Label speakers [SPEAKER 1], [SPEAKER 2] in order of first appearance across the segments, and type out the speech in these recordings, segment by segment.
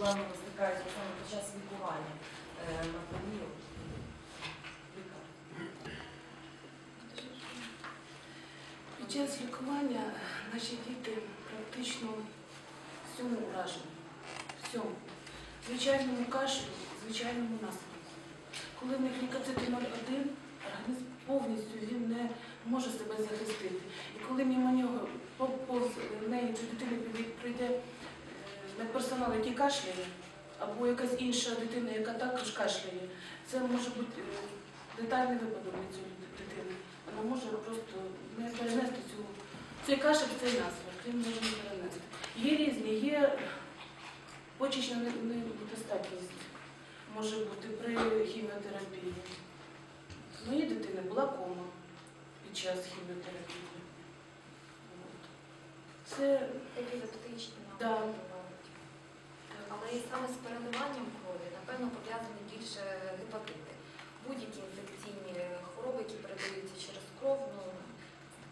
[SPEAKER 1] проблеми виникають саме під час лікування е, на період?
[SPEAKER 2] Під час лікування наші діти практично всьому уражені. Всьому. Звичайному кашлю, звичайному наслідку. Коли в них лікоцити 0,1, організм повністю він не може себе захистити. І коли мимо нього по- повз неї чи дитини піде- прийде е, медперсонал, який кашляє, або якась інша дитина, яка також кашляє, це може бути е, детальний випадок для цієї дитини. Вона може просто не перенести цю цей кашель, цей насморк, він може не перенести. Є різні, є почечна недостатність, може бути при хіміотерапії. В моїй дитини була кома під час хіміотерапії. Це
[SPEAKER 3] Такі гепатичні
[SPEAKER 2] Да.
[SPEAKER 3] Але і саме з переливанням крові, напевно, пов'язані більше гепатити. Будь-які інфекційні хвороби, які передаються через кров. Ну,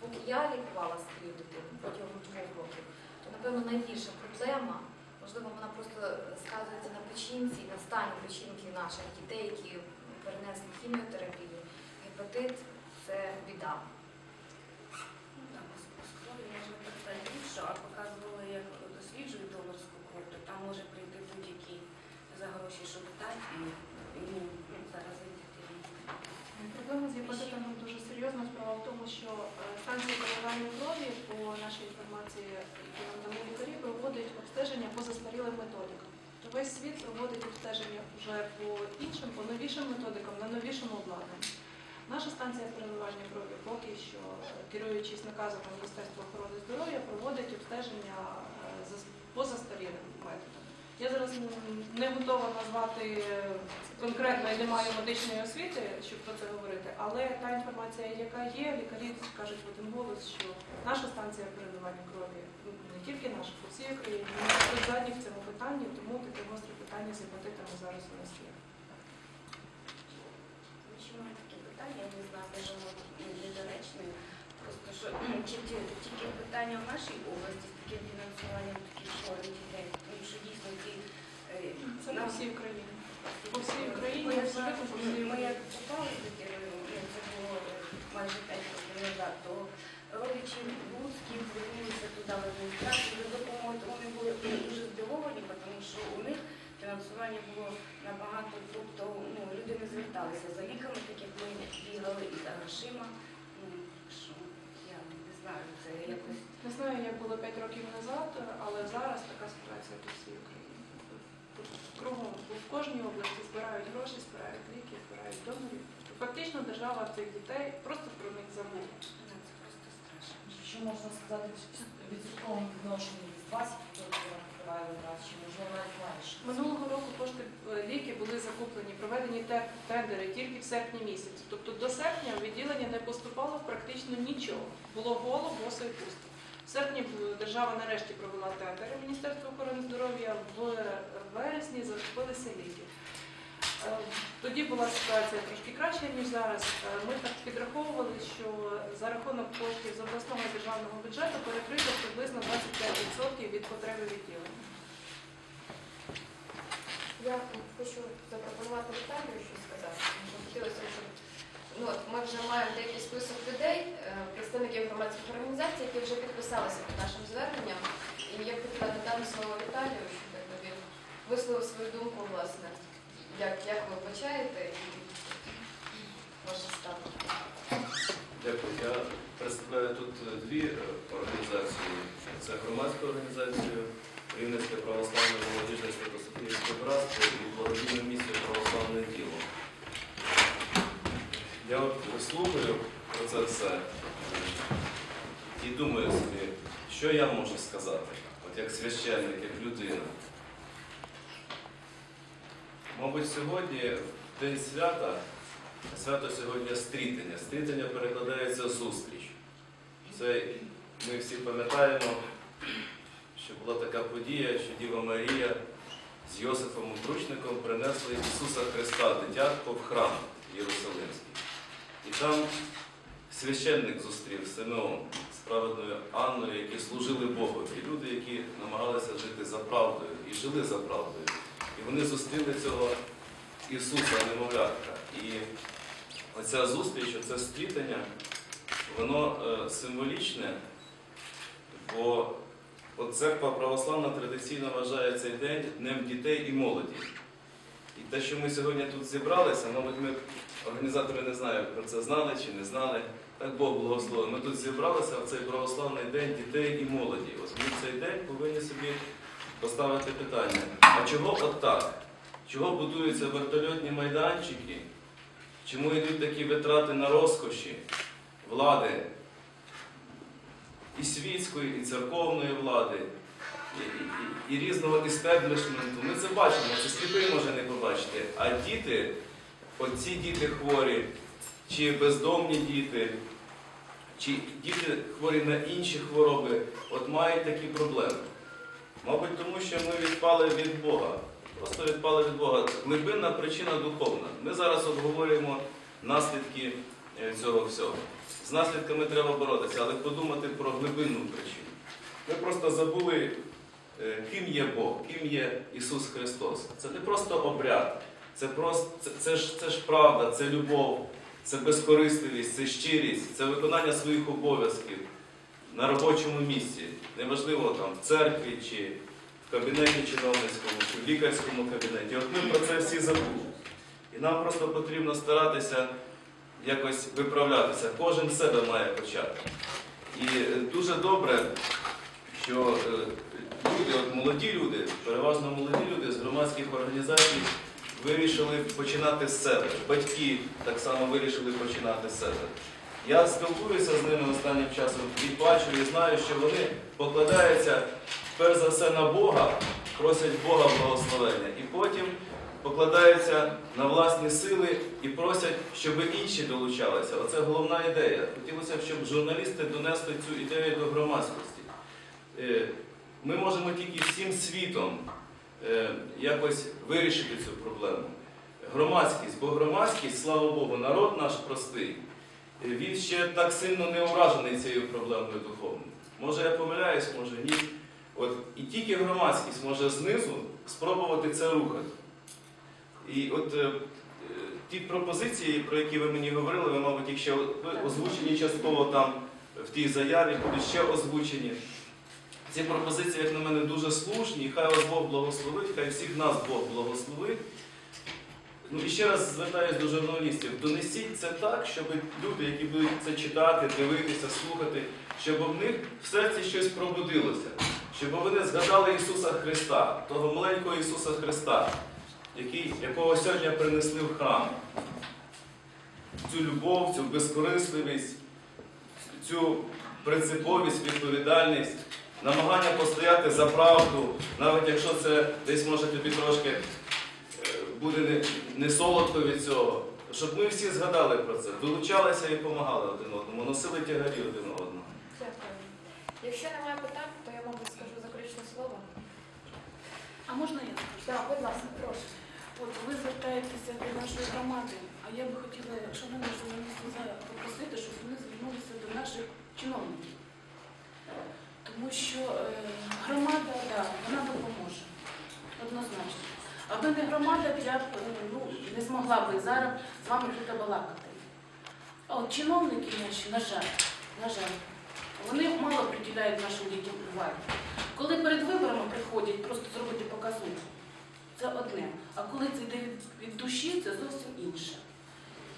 [SPEAKER 3] поки я лікувала свою дитину протягом двох років, то, напевно, найбільша проблема, можливо, вона просто сказується на печінці, на стані печінки наших дітей, які перенесли хіміотерапію. Гепатит це біда.
[SPEAKER 4] Ну, там з крові може бути більше, а показували, як досліджують донорську кров, то там може прийти будь-який за гроші, щоб і, ну, заразити.
[SPEAKER 5] Проблема з гепатитами дуже серйозна. Справа в тому, що е, станція коливання крові, по нашій інформації, які нам дали лікарі, проводить обстеження по застарілим методикам. Весь світ проводить обстеження вже по іншим, по новішим методикам, на новішому обладнанні. Наша станція переливання крові поки що, керуючись наказом Міністерства охорони здоров'я, проводить обстеження е, по застарілим методам. Я зараз не готова назвати конкретно, я не маю медичної освіти, щоб про це говорити, але та інформація, яка є, лікарі кажуть в один голос, що наша станція переливання крові, ну, не тільки наша, по всій Україні, ми задні в цьому питанні, тому таке гостре питання з гепатитами зараз у нас є.
[SPEAKER 4] Я не знаю, може воно. Просто що тільки питання в нашій області таким фінансуванням таких хворих дітей, тому що дійсно ті е,
[SPEAKER 5] Це по всій Україні. По всій Україні, абсолютно по всій
[SPEAKER 4] Ми як туди, ну, це було е, майже 5 років назад, то родичі Луцькі звернулися туди в адміністрацію за допомогою, вони були дуже здивовані, тому що у них фінансування було набагато, тобто ну, люди не зверталися за ліками, так як ми бігали і за грошима. Знаю, це якось.
[SPEAKER 5] Не знаю, як було 5 років назад, але зараз така ситуація по всій Україні. Кругом, в кожній області збирають гроші, збирають ліки, збирають донорів. Фактично держава цих дітей просто про них забула.
[SPEAKER 4] Ну, це просто страшно.
[SPEAKER 1] Що можна сказати в відсотковому відношенні 20 покриває витрат, чи можливо?
[SPEAKER 5] Минулого року кошти е, ліки були закуплені, проведені тендери тільки в серпні місяці. Тобто до серпня відділення не поступало практично нічого. Було голо, босо і пусто. В серпні е, держава нарешті провела тендери Міністерства охорони здоров'я. В вересні закупилися ліки. Е, Тоді була ситуація трошки краща, ніж зараз. Е, Ми так підраховували, що за рахунок коштів з обласного державного бюджету перекрито приблизно 25% від потреби відділення.
[SPEAKER 3] Я хочу запропонувати Віталію щось сказати. Хотілося, щоб ну, от ми вже маємо деякий список людей, е, представників громадських організацій, які вже підписалися під нашим зверненням. І я хотіла додати слово Віталію, щоб він висловив свою думку, власне, як, як ви вбачаєте і ваше ставлення.
[SPEAKER 6] Дякую. Я представляю тут дві е, організації. Це громадська організація Рівненське православне молодіжне Свято-Софіївське братство і благодійне місце православне діло. Я от слухаю про це все е, і думаю собі, що я можу сказати, от як священник, як людина. Мабуть, сьогодні день свята Свято сьогодні стрітення. Стрітення перекладається зустріч. Це ми всі пам'ятаємо, що була така подія, що Діва Марія з Йосифом Отручником принесли Ісуса Христа, дитятко, в храм Єрусалимський. І там священник зустрів Симеон з праведною Анною, які служили Богу. І люди, які намагалися жити за правдою і жили за правдою. І вони зустріли цього Ісуса, немовлятка. І оця зустріч, оце сплітання, воно е, символічне, бо от церква православна традиційно вважає цей день Днем дітей і молоді. І те, що ми сьогодні тут зібралися, мабуть, ми організатори не знаю, про це знали чи не знали. Так Бог благословив. Ми тут зібралися в цей православний день дітей і молоді. Ось ми цей день повинні собі поставити питання: а чого отак? Чого будуються вертольотні майданчики? Чому йдуть такі витрати на розкоші влади і світської, і церковної влади, і, і, і різного істеблішменту? Ми це бачимо, це сліпий може не побачити. А діти, оці діти хворі, чи бездомні діти, чи діти хворі на інші хвороби, от мають такі проблеми. Мабуть, тому що ми відпали від Бога. Просто відпали від Бога. Глибинна причина духовна. Ми зараз обговорюємо наслідки е, цього всього. З наслідками треба боротися, але подумати про глибинну причину. Ми просто забули, е, ким є Бог, ким є Ісус Христос. Це не просто обряд, це, просто, це, це, ж, це ж правда, це любов, це безкорисливість, це щирість, це виконання своїх обов'язків на робочому місці. Неважливо там в церкві чи в кабінеті чиновницькому, чи в лікарському кабінеті. От ми про це всі забули. І нам просто потрібно старатися якось виправлятися. Кожен себе має почати. І е, дуже добре, що е, люди, от молоді люди, переважно молоді люди з громадських організацій вирішили починати з себе. Батьки так само вирішили починати з себе. Я спілкуюся з ними останнім часом і бачу, і знаю, що вони покладаються перш за все на Бога, просять Бога благословення, і потім покладаються на власні сили і просять, щоб інші долучалися. Оце головна ідея. Хотілося б, щоб журналісти донесли цю ідею до громадськості. Е, Ми можемо тільки всім світом е, якось вирішити цю проблему. Громадськість, бо громадськість, слава Богу, народ наш простий, він ще так сильно не уражений цією проблемою духовною. Може я помиляюсь, може ні. От, і тільки громадськість може знизу спробувати це рухати. І от е, е, ті пропозиції, про які ви мені говорили, ви, мабуть, їх ще озвучені частково там в тій заяві, будуть ще озвучені. Ці пропозиції, як на мене, дуже слушні, хай вас Бог благословить, хай всіх нас Бог благословить. Ну і ще раз звертаюся до журналістів. Донесіть це так, щоб люди, які будуть це читати, дивитися, слухати, щоб в них в серці щось пробудилося, щоб вони згадали Ісуса Христа, того маленького Ісуса Христа, який, якого сьогодні принесли в храм. Цю любов, цю безкорисливість, цю принциповість, відповідальність, намагання постояти за правду, навіть якщо це десь може тобі трошки буде не, не солодко від цього. Щоб ми всі згадали про це, долучалися і допомагали один одному, носили тягарі один одного.
[SPEAKER 3] Дякую. Якщо немає питань, то я, мабуть, скажу заключне слово.
[SPEAKER 2] А можна я скажу?
[SPEAKER 3] Так, будь ласка, прошу.
[SPEAKER 2] От ви звертаєтеся до нашої громади, а я би хотіла, шановні журналісти, попросити, щоб вони звернулися до наших чиновників. Тому що е, громада, да, вона допоможе. Однозначно. Аби не громада, я б ну, не змогла би зараз з вами тут балакати. А от чиновники наші, на жаль, на жаль, вони мало приділяють нашим дітям уваги. Коли перед виборами приходять просто зробити показуху, це одне. А коли це йде від душі, це зовсім інше.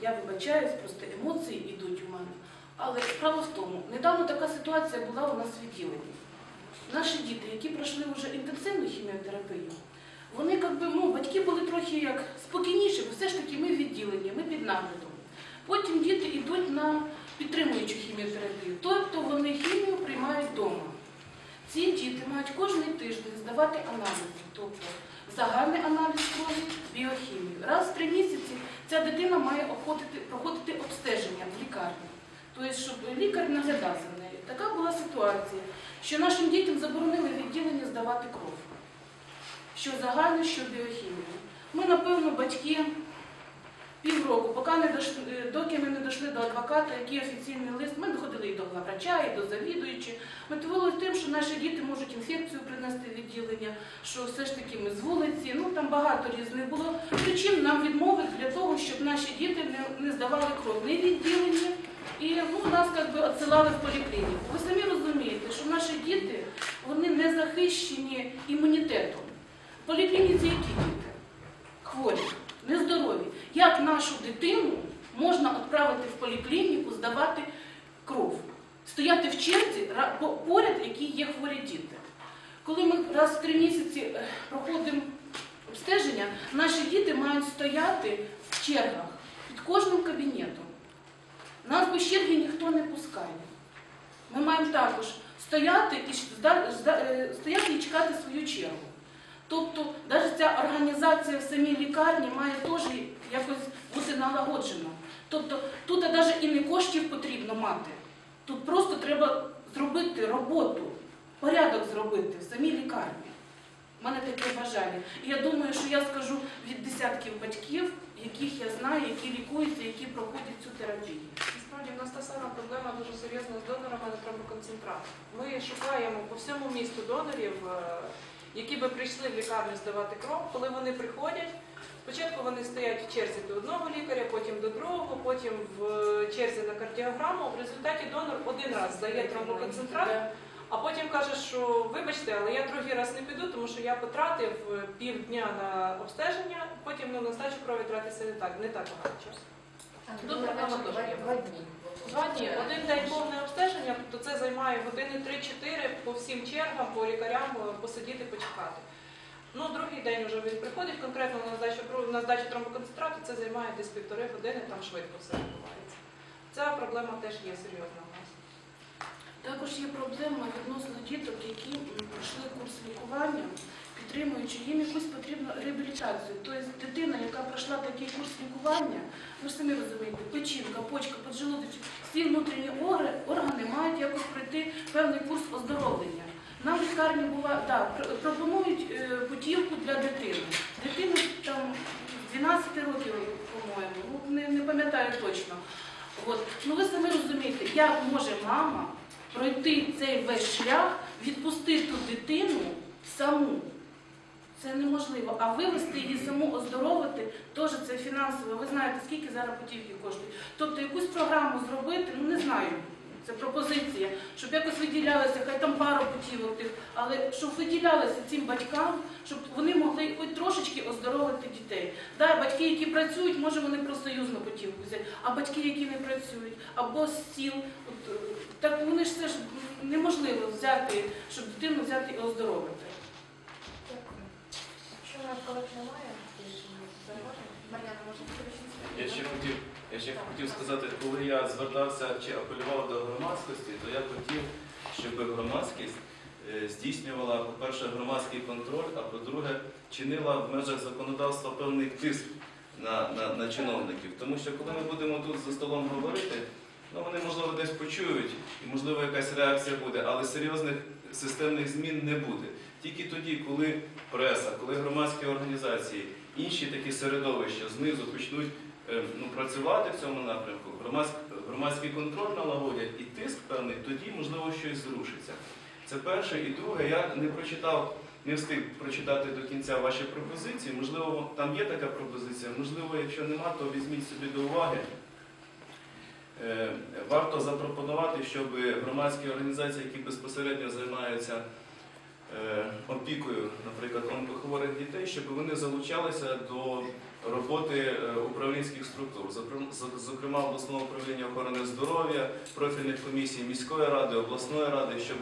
[SPEAKER 2] Я вибачаюсь, просто емоції йдуть у мене. Але справа в тому, недавно така ситуація була у нас в відділенні. Наші діти, які пройшли вже інтенсивну хіміотерапію, вони як ну, батьки були трохи як спокійніші, бо все ж таки ми в відділенні, ми під наглядом. Потім діти йдуть на підтримуючу хіміотерапію, тобто вони хімію приймають вдома. Ці діти мають кожен тиждень здавати аналізи, тобто загальний аналіз крові, біохімію. Раз в три місяці ця дитина має обходити, проходити обстеження в лікарні. Тобто, щоб лікар наглядав за нею. Така була ситуація, що нашим дітям заборонили відділення здавати кров. Що загальну, що біохімію. Ми, напевно, батьки півроку, поки не дошли, е, доки ми не дійшли до адвоката, який офіційний лист, ми доходили і до главврача, і до завідуючі. Мотивували тим, що наші діти можуть інфекцію принести в відділення, що все ж таки ми з вулиці, ну там багато різних було причин нам відмовити для того, щоб наші діти не, здавали кров ні відділення, і ну, нас як відсилали в поліклініку. Ви самі розумієте, що наші діти вони не захищені імунітетом. Поліклініці які діти? Хворі, нездорові. Як нашу дитину можна відправити в поліклініку, здавати кров? Стояти в черзі поряд, які є хворі діти. Коли ми раз в три місяці е, проходимо обстеження, наші діти мають стояти в чергах під кожним кабінетом. Нас без черги ніхто не пускає. Ми маємо також стояти і, е, стояти і чекати свою чергу. Тобто, навіть ця організація в самій лікарні має теж якось бути налагоджена. Тобто, тут навіть і не коштів потрібно мати. Тут просто треба зробити роботу, порядок зробити в самій лікарні. У мене таке бажання. І я думаю, що я скажу від десятків батьків, яких я знаю, які лікуються, які проходять цю терапію.
[SPEAKER 5] Насправді в нас та сама проблема дуже серйозна з донорами на тромбоконцентрат. Ми шукаємо по всьому місту донорів, е, які би прийшли в лікарню здавати кров. Коли вони приходять, спочатку вони стоять в черзі до одного лікаря, потім до другого, потім в черзі на кардіограму. В результаті донор один раз здає тромбоконцентрат, а потім каже, що вибачте, але я другий раз не піду, тому що я потратив е, півдня на обстеження, потім ну, на здачу крові тратиться не так, не так багато часу. Тут проблема теж є.
[SPEAKER 3] Два дні.
[SPEAKER 5] Два дні, один день повне тобто це займає години 3-4 по всім чергам, по лікарям посидіти, почекати. Ну, другий день вже він приходить конкретно на здачу на здачу тромбоконцентрату, це займає десь півтори години, там швидко все відбувається. Ця проблема теж є серйозна у нас.
[SPEAKER 2] Також є проблема відносно діток, які пройшли курс лікування, підтримуючи їм якусь потрібну реабілітацію. Тобто дитина, яка пройшла такий курс лікування, ви ж самі розумієте, печінка, почка, поджелудочок, всі внутрішні органи, мають якось пройти певний курс оздоровлення. Нам в лікарні бува, да, пропонують е, путівку для дитини. Дитину там з 12 років, по-моєму, ну, не, не пам'ятаю точно. От. Ну ви самі розумієте, як може мама пройти цей весь шлях, відпустити ту дитину саму. Це неможливо. А вивести її саму, оздоровити, теж це фінансово. Ви знаєте, скільки зараз путівки коштують. Тобто якусь програму зробити, ну не знаю. Це пропозиція, щоб якось виділялося, хай там пару путівок тих, але щоб виділялося цим батькам, щоб вони могли хоч трошечки оздоровити дітей. Да, батьки, які працюють, може вони профсоюзну путівку взяти, а батьки, які не працюють, або з сіл, е, так вони ж це ж неможливо взяти, щоб дитину взяти і оздоровити.
[SPEAKER 3] Дякую. Якщо у нас колег немає, Мар'яна, може,
[SPEAKER 6] Я ще хотів, я ще хотів сказати, коли я звертався чи апелював до громадськості, то я хотів, щоб громадськість е, здійснювала, по-перше, громадський контроль, а по-друге, чинила в межах законодавства певний тиск на, на, на чиновників. Тому що коли ми будемо тут за столом говорити, ну вони можливо десь почують, і можливо якась реакція буде, але серйозних системних змін не буде. Тільки тоді, коли преса, коли громадські організації, інші такі середовища знизу почнуть е, ну, працювати в цьому напрямку, громадський контроль налагодять і тиск певний, тоді можливо щось зрушиться. Це перше. І друге, я не прочитав, не встиг прочитати до кінця ваші пропозиції. Можливо, там є така пропозиція, можливо, якщо нема, то візьміть собі до уваги. Варто запропонувати, щоб громадські організації, які безпосередньо займаються е, опікою, наприклад, онкохворих дітей, щоб вони залучалися до роботи е, управлінських структур, зокрема обласного управління охорони здоров'я, профільних комісій міської ради, обласної ради, щоб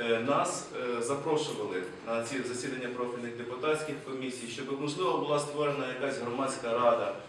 [SPEAKER 6] е, нас запрошували на ці засідання профільних депутатських комісій, щоб можливо була створена якась громадська рада